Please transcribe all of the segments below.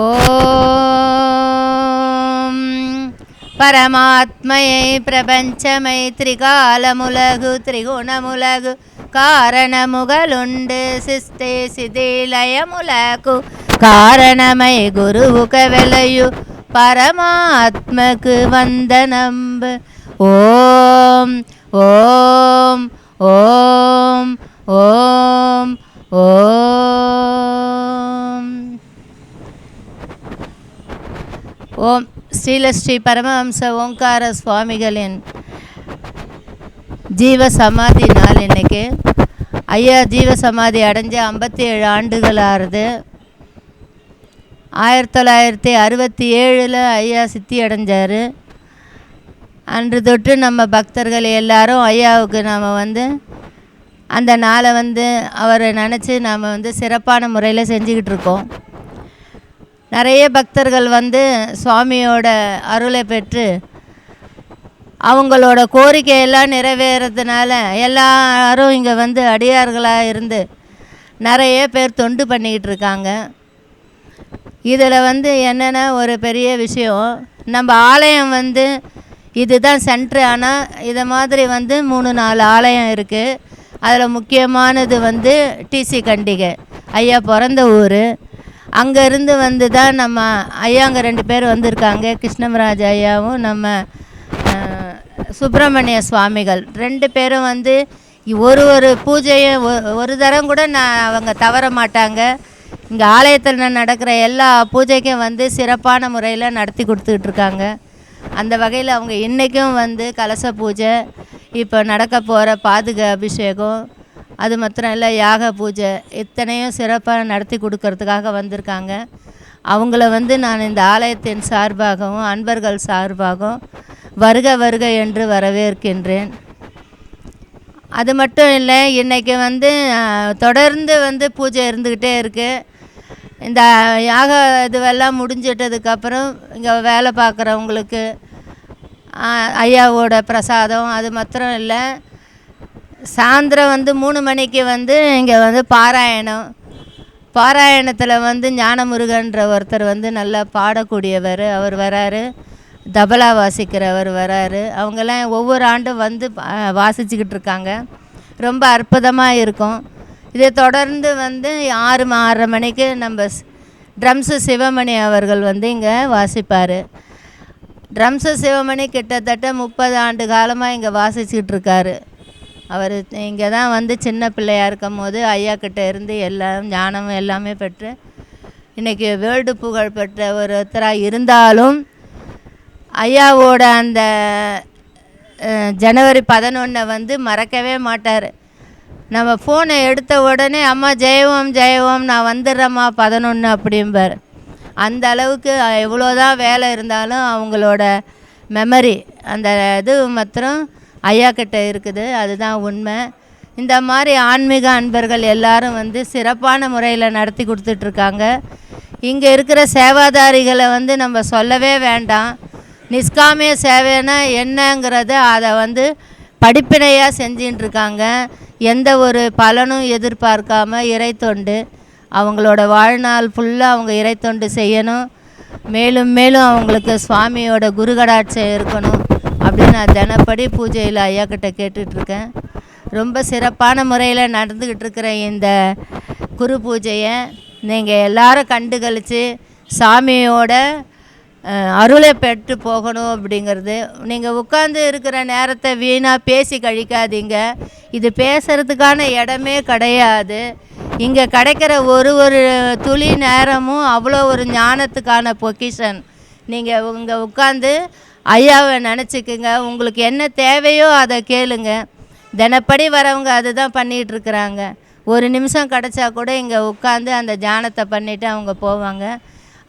ஓம் பரமாத்மையை பிரபஞ்சமை திரிகாலமுலகு திரிகுணமுலகு కారణముగలుండు సిస్తే శిథిలయములకు కారణమై గురువుక వెలయు పరమాత్మకు వందనంబ ఓం ఓం ఓం ఓం ఓం ஓம் ஸ்ரீலஸ்ரீ பரமஹம்ச ஓங்கார சுவாமிகளின் ஜீவ சமாதி நாள் இன்றைக்கி ஐயா ஜீவ சமாதி அடைஞ்ச ஐம்பத்தி ஏழு ஆண்டுகள் ஆறுது ஆயிரத்தி தொள்ளாயிரத்தி அறுபத்தி ஏழில் ஐயா சித்தி அடைஞ்சார். அன்று தொட்டு நம்ம பக்தர்கள் எல்லாரும் ஐயாவுக்கு நாம் வந்து அந்த நாளை வந்து அவரை நினச்சி நாம் வந்து சிறப்பான முறையில் செஞ்சுக்கிட்டு இருக்கோம். நிறைய பக்தர்கள் வந்து சுவாமியோட அருளை பெற்று அவங்களோட கோரிக்கையெல்லாம் நிறைவேறதுனால எல்லாரும் இங்கே வந்து அடியார்களாக இருந்து நிறைய பேர் தொண்டு பண்ணிக்கிட்டு இருக்காங்க. இதில் வந்து என்னென்ன ஒரு பெரிய விஷயம். நம்ம ஆலயம் வந்து இதுதான் சென்ட்ரு. ஆனால் இதை மாதிரி வந்து மூணு நாலு ஆலயம் இருக்குது அதில் முக்கியமானது வந்து டிசி கண்டிகை. ஐயா பிறந்த ஊர். அங்கேருந்து வந்து தான் நம்ம ஐயாங்க ரெண்டு பேர் வந்திருக்காங்க கிருஷ்ணமராஜ் ஐயாவும் நம்ம சுப்பிரமணிய சுவாமிகள். ரெண்டு பேரும் வந்து ஒரு ஒரு பூஜையும் ஒ- ஒரு தரம் கூட நான் அவங்க தவற மாட்டாங்க. இங்கே ஆலயத்தில் நடக்கிற எல்லா பூஜைக்கும் வந்து சிறப்பான முறையில் நடத்தி கொடுத்துக்கிட்டு இருக்காங்க. அந்த வகையில் அவங்க இன்றைக்கும் வந்து கலச பூஜை இப்போ நடக்க போகிற பாதுக அபிஷேகம் அது மாத்திரம் இல்லை யாக பூஜை இத்தனையும் சிறப்பாக நடத்தி கொடுக்கறதுக்காக வந்திருக்காங்க. அவங்கள வந்து நான் இந்த ஆலயத்தின் சார்பாகவும் அன்பர்கள் சார்பாகவும் வருக வருக என்று வரவேற்கின்றேன். அது மட்டும் இல்லை இன்றைக்கி வந்து தொடர்ந்து வந்து பூஜை இருந்துக்கிட்டே இருக்குது இந்த யாக இதுவெல்லாம் முடிஞ்சிட்டதுக்கப்புறம் இங்கே வேலை பார்க்குறவங்களுக்கு ஐயாவோட பிரசாதம் அது மாத்திரம் இல்லை. சாயந்தரம் வந்து மூணு மணிக்கு வந்து இங்கே வந்து பாராயணம். பாராயணத்தில் வந்து ஞானமுருகன்ற ஒருத்தர் வந்து நல்லா பாடக்கூடியவர். அவர் வராரு. தபலா வாசிக்கிறவர் வராரு. அவங்கெல்லாம் ஒவ்வொரு ஆண்டும் வந்து வாசிச்சுக்கிட்டு இருக்காங்க. ரொம்ப அற்புதமாக இருக்கும். இதை தொடர்ந்து வந்து ஆறு ஆறரை மணிக்கு நம்ம ட்ரம்ஸு சிவமணி அவர்கள் வந்து இங்கே வாசிப்பார். ட்ரம்ஸு சிவமணி கிட்டத்தட்ட முப்பது ஆண்டு காலமாக இங்கே வாசிச்சுக்கிட்டு இருக்காரு. அவர் இங்கே தான் வந்து சின்ன பிள்ளையாக இருக்கும் போது ஐயா கிட்டே இருந்து எல்லாம் ஞானமும் எல்லாமே பெற்று இன்றைக்கி வேர்ல்டு புகழ் பெற்ற ஒருத்தராக இருந்தாலும் ஐயாவோட அந்த ஜனவரி பதினொன்றை வந்து மறக்கவே மாட்டார். நம்ம ஃபோனை எடுத்த உடனே அம்மா ஜெயவோம் ஜெயவோம் நான் வந்துடுறேம்மா பதினொன்று அப்படிம்பார். அந்த அளவுக்கு எவ்வளோதான் வேலை இருந்தாலும் அவங்களோட மெமரி அந்த இது மாத்திரம் ஐயா கிட்ட இருக்குது அதுதான் உண்மை. இந்த மாதிரி ஆன்மீக அன்பர்கள் எல்லாரும் வந்து சிறப்பான முறையில் நடத்தி கொடுத்துட்ருக்காங்க. இங்கே இருக்கிற சேவாதாரிகளை வந்து நம்ம சொல்லவே வேண்டாம். நிஷ்காமிய சேவைன்னா என்னங்கிறத அதை வந்து படிப்பினையாக செஞ்சின்னு இருக்காங்க எந்த ஒரு பலனும் எதிர்பார்க்காம இறைத்தொண்டு அவங்களோட வாழ்நாள் ஃபுல்லாக அவங்க இறைத்தொண்டு செய்யணும். மேலும் மேலும் அவங்களுக்கு சுவாமியோட குருகடாட்சம் இருக்கணும். அப்படின்னு நான் தினப்படி பூஜையில் ஐயா கிட்ட கேட்டுட்ருக்கேன் ரொம்ப சிறப்பான முறையில் நடந்துக்கிட்டு இருக்கிற இந்த குரு பூஜையை நீங்கள் எல்லாரும் கண்டு கழித்து சாமியோட அருளை பெற்று போகணும் அப்படிங்கிறது. நீங்கள் உட்காந்து இருக்கிற நேரத்தை வீணாக பேசி கழிக்காதீங்க. இது பேசுகிறதுக்கான இடமே கிடையாது. இங்கே கிடைக்கிற ஒரு ஒரு துளி நேரமும் அவ்வளோ ஒரு ஞானத்துக்கான பொக்கிஷன். நீங்கள் இங்கே உட்காந்து ஐயாவை நினச்சிக்குங்க. உங்களுக்கு என்ன தேவையோ அதை கேளுங்க. தினப்படி வரவங்க அதுதான் பண்ணிகிட்ருக்குறாங்க. ஒரு நிமிஷம் கிடச்சா கூட இங்கே உட்காந்து அந்த தியானத்தை பண்ணிவிட்டு அவங்க போவாங்க.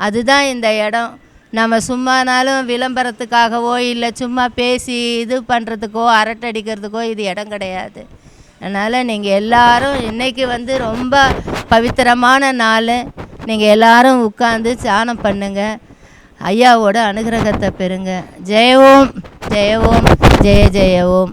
அதுதான் இந்த இடம். நம்ம சும்மானாலும் விளம்பரத்துக்காகவோ இல்லை சும்மா பேசி இது பண்ணுறதுக்கோ அரட்டை அடிக்கிறதுக்கோ இது இடம் கிடையாது. அதனால் நீங்கள் எல்லாரும் இன்றைக்கி வந்து ரொம்ப பவித்திரமான நாள். நீங்கள் எல்லாரும் உட்காந்து தியானம் பண்ணுங்கள் ஐயாவோட அனுகிரகத்தை பெறுங்க. ஜெய ஓம் ஜெய ஓம் ஜெய ஜெய ஓம்.